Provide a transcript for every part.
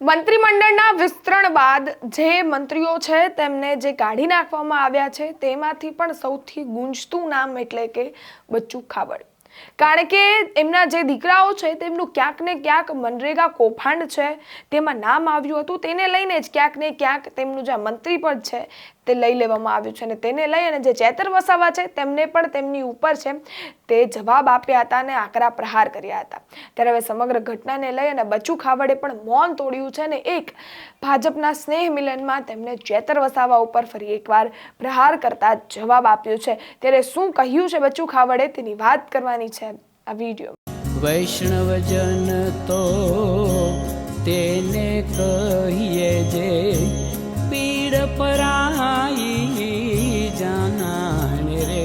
મંત્રીમંડળના વિસ્તરણ બાદ જે મંત્રીઓ છે તેમને જે કાઢી નાખવામાં આવ્યા છે તેમાંથી પણ સૌથી ગુંજતું નામ એટલે કે બચ્ચુ ખાબડ કારણ કે એમના જે દીકરાઓ છે, તેમનું ક્યાંક ને ક્યાંક મનરેગા કૌભાંડ છે. તેમાં નામ આવ્યું હતું, તેને લઈને જ ક્યાંક ને ક્યાંક તેમનું જે મંત્રી પદ છે, તે લઈ લેવામાં આવ્યું છે. અને તેને લઈ અને જે ચેતર વસાવા છે, તેમને પણ તેમની ઉપર છે, તે જવાબ આપ્યા હતા અને આકરા પ્રહાર કર્યા હતા. ત્યારે હવે સમગ્ર ઘટનાને લઈ અને બચુ ખાવડે પણ મૌન તોડ્યું છે અને એક ભાજપના સ્નેહ મિલનમાં તેમણે ચેતર વસાવા ઉપર ફરી એકવાર પ્રહાર કરતા જવાબ આપ્યો છે. ત્યારે શું કહ્યું છે બચુ ખાવડે? તેની વાત કરવાની છે આ વીડિયો. વૈષ્ણવજન તો તેને કહીએ જે પીડ પરાઈ જાનાને રે.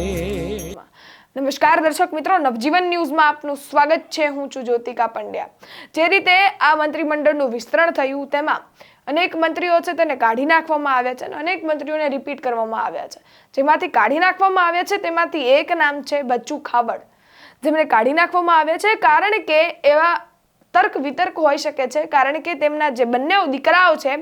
નમસ્કાર દર્શક મિત્રો નવજીવન ન્યૂઝમાં આપનું સ્વાગત છે. હું છું જ્યોતિકા પંડ્યા. જે રીતે આ મંત્રીમંડળનું વિસ્તરણ થયું તેમાં અનેક મંત્રીઓ છે તેને કાઢી નાખવામાં આવ્યા છે અને અનેક મંત્રીઓને રિપીટ કરવામાં આવ્યા છે. જેમાંથી કાઢી નાખવામાં આવ્યા છે તેમાંથી એક નામ છે બચ્ચુ ખાબડ જેમને કાઢી નાખવામાં આવ્યા છે, કારણ કે એવા તર્ક વિતર્ક હોઈ શકે છે, કારણ કે તેમના જે બંને દીકરાઓ છે,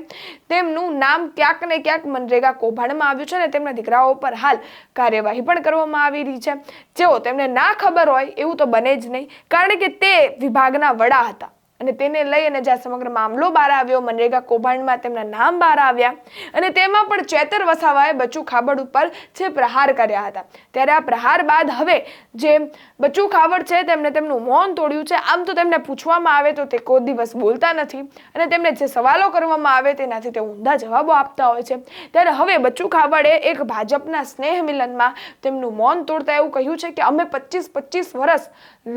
તેમનું નામ ક્યાંક ને ક્યાંક મનરેગા કૌભાંડમાં આવ્યું છે અને તેમના દીકરાઓ પર હાલ કાર્યવાહી પણ કરવામાં આવી રહી છે. જેઓ તેમને ના ખબર હોય એવું તો બને જ નહીં, કારણ કે તે વિભાગના વડા હતા. અને તેને લઈ અને જ્યાં સમગ્ર મામલો બહાર આવ્યો, મનરેગા કૌભાંડમાં તેમના નામ બહાર આવ્યા અને તેમાં પણ ચેતર વસાવાએ બચુ ખાબડ ઉપર છે પ્રહાર કર્યા હતા. ત્યારે આ પ્રહાર બાદ હવે જે બચુ ખાબડ છે તેમણે તેમનું મૌન તોડ્યું છે. આમ તો તેમને પૂછવામાં આવે તો તે કોઈ દિવસ બોલતા નથી અને તેમને જે સવાલો કરવામાં આવે તેનાથી તે ઊંધા જવાબો આપતા હોય છે. ત્યારે હવે બચ્ચુ ખાબડે એક ભાજપના સ્નેહ મિલનમાં તેમનું મૌન તોડતા એવું કહ્યું છે કે અમે પચીસ પચીસ વર્ષ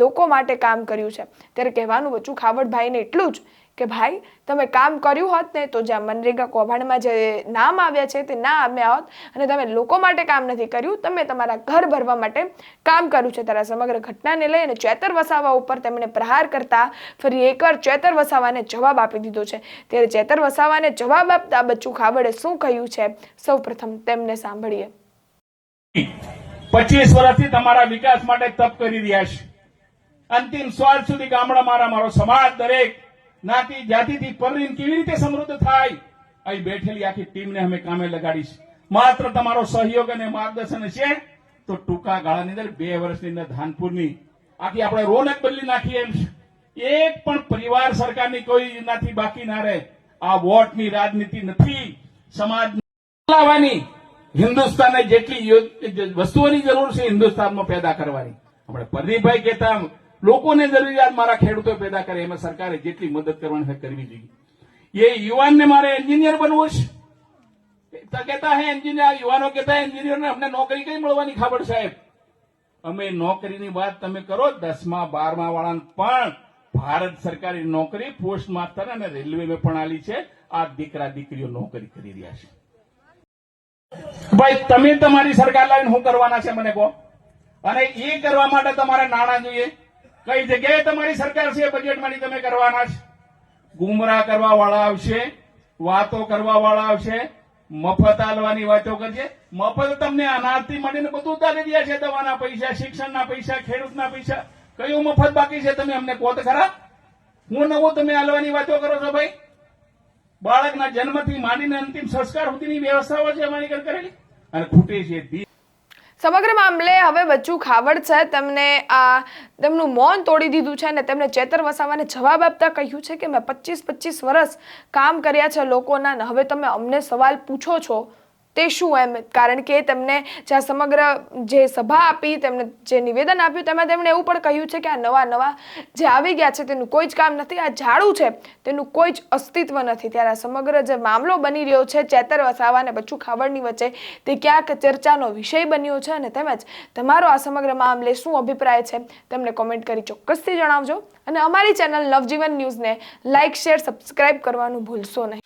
લોકો માટે કામ કર્યું છે. ત્યારે કહેવાનું બચ્ચુ ખાબડ ભાઈને એટલું જ કે ભાઈ, તમે કામ કર્યું હોત ને તો જ્યાં મનરેગા કૌભાંડમાં જે નામ આવ્યા છે તે ના આવ્યા હોત અને તમે લોકો માટે કામ નથી કર્યું, તમે તમારા ઘર ભરવા માટે કામ કર્યું છે. ત્યારે સમગ્ર ઘટનાને લઈ અને ચેતર વસાવા ઉપર તેમણે પ્રહાર કરતા ફરી એકવાર ચેતર વસાવાને જવાબ આપી દીધો છે. ત્યારે ચેતર વસાવાને જવાબ આપતા બચ્ચુ ખાબડે શું કહ્યું છે? સૌ પ્રથમ તેમને સાંભળીએ. પચીસ વર્ષથી તમારા વિકાસ માટે તપ કરી રહ્યા છે. અંતિમ સ્વાર્થ સુધી ગામડામાં મારો સમાજ દરેક નાતી જાતિથી પરરીને કેવી રીતે સમૃદ્ધ થાય? અહીં બેઠેલી આખી ટીમને અમે કામે લગાડીશ. માત્ર તમારો સહયોગ અને માર્ગદર્શન છે, તો ટૂંકા ગાળાની અંદર બે વર્ષની અંદર ધાનપુરની આખી આપણે રોનક બદલી નાખીએ એમ એક પણ પરિવાર સરકારની કોઈ એનાથી બાકી ના રહે. આ વોટની રાજનીતિ નથી. સમાજ લાવવાની હિન્દુસ્તાનને જેટલી વસ્તુઓની જરૂર છે હિન્દુસ્તાનમાં પેદા કરવાની. આપણે પ્રદીપભાઈ કહેતા લોકોને જરૂરિયાત મારા ખેડૂતો પેદા કરે, એમાં સરકારે જેટલી મદદ કરવાની કરવી જોઈએ. એ યુવાનને મારે એન્જિનિયર બનવું છે? તો કહેતા હે એન્જિનિયર યુવાનો કહેતા એન્જિનિયરને અમને નોકરી કઈ મળવાની ખબર, સાહેબ? અમે નોકરીની વાત તમે કરો, દસમા, બારમા વાળાને પણ ભારત સરકારી નોકરી પોસ્ટ માસ્ટર અને રેલવે પણ આલી છે. આ દીકરા, દીકરીઓ નોકરી કરી રહ્યા છે. ભાઈ, તમે તમારી સરકાર લાવીને શું કરવાના છે, મને કહો. અને એ કરવા માટે તમારે નાણાં જોઈએ. કઈ જગ્યાએ તમારી સરકાર છે બજેટમાંથી તમે કરવાના છે? ગુમરા કરવા વાળા આવશે, વાતો કરવા વાળા આવશે, મફત આલવાની વાતો કરશે. મફત તમને અનાજથી મળીને બધું ઉતારી રહ્યા છે, દવાના પૈસા, શિક્ષણના પૈસા, ખેડૂતના પૈસા. કયું મફત બાકી છે તમે અમને કોત ખરા? હું નવું તમે આલવાની વાતો કરો છો ભાઈ? બાળકના જન્મથી માંડીને અંતિમ સંસ્કાર સુધીની વ્યવસ્થાઓ છે અમારી કરેલી? અને ખૂટે છે સમગ્ર મામલે હવે બચ્ચુ ખાવડ છે. તેમને આ, તેમનું મૌન તોડી દીધું છે અને તેમણે ચેતર વસાવાને જવાબ આપતા કહ્યું છે કે મેં પચીસ પચીસ વર્ષ કામ કર્યા છે લોકોના હવે તમે અમને સવાલ પૂછો છો. તે શું એમ? કારણ કે તેમને જ્યાં સમગ્ર જે સભા આપી, તેમને જે નિવેદન આપ્યું, તેમાં તેમણે એવું પણ કહ્યું છે કે આ નવા નવા જે આવી ગયા છે, તેનું કોઈ જ કામ નથી. આ ઝાડુ છે, તેનું કોઈ જ અસ્તિત્વ નથી. ત્યારે આ સમગ્ર જે મામલો બની રહ્યો છે, ચેતર વસાવા અને બચ્ચુ ખાબડની વચ્ચે, તે ક્યાંક ચર્ચાનો વિષય બન્યો છે અને તેમજ તમારો આ સમગ્ર મામલે શું અભિપ્રાય છે, તેમને કોમેન્ટ કરી ચોક્કસથી જણાવજો. અને અમારી ચેનલ નવજીવન ન્યૂઝને લાઇક શેર, સબસ્ક્રાઇબ કરવાનું ભૂલશો નહીં.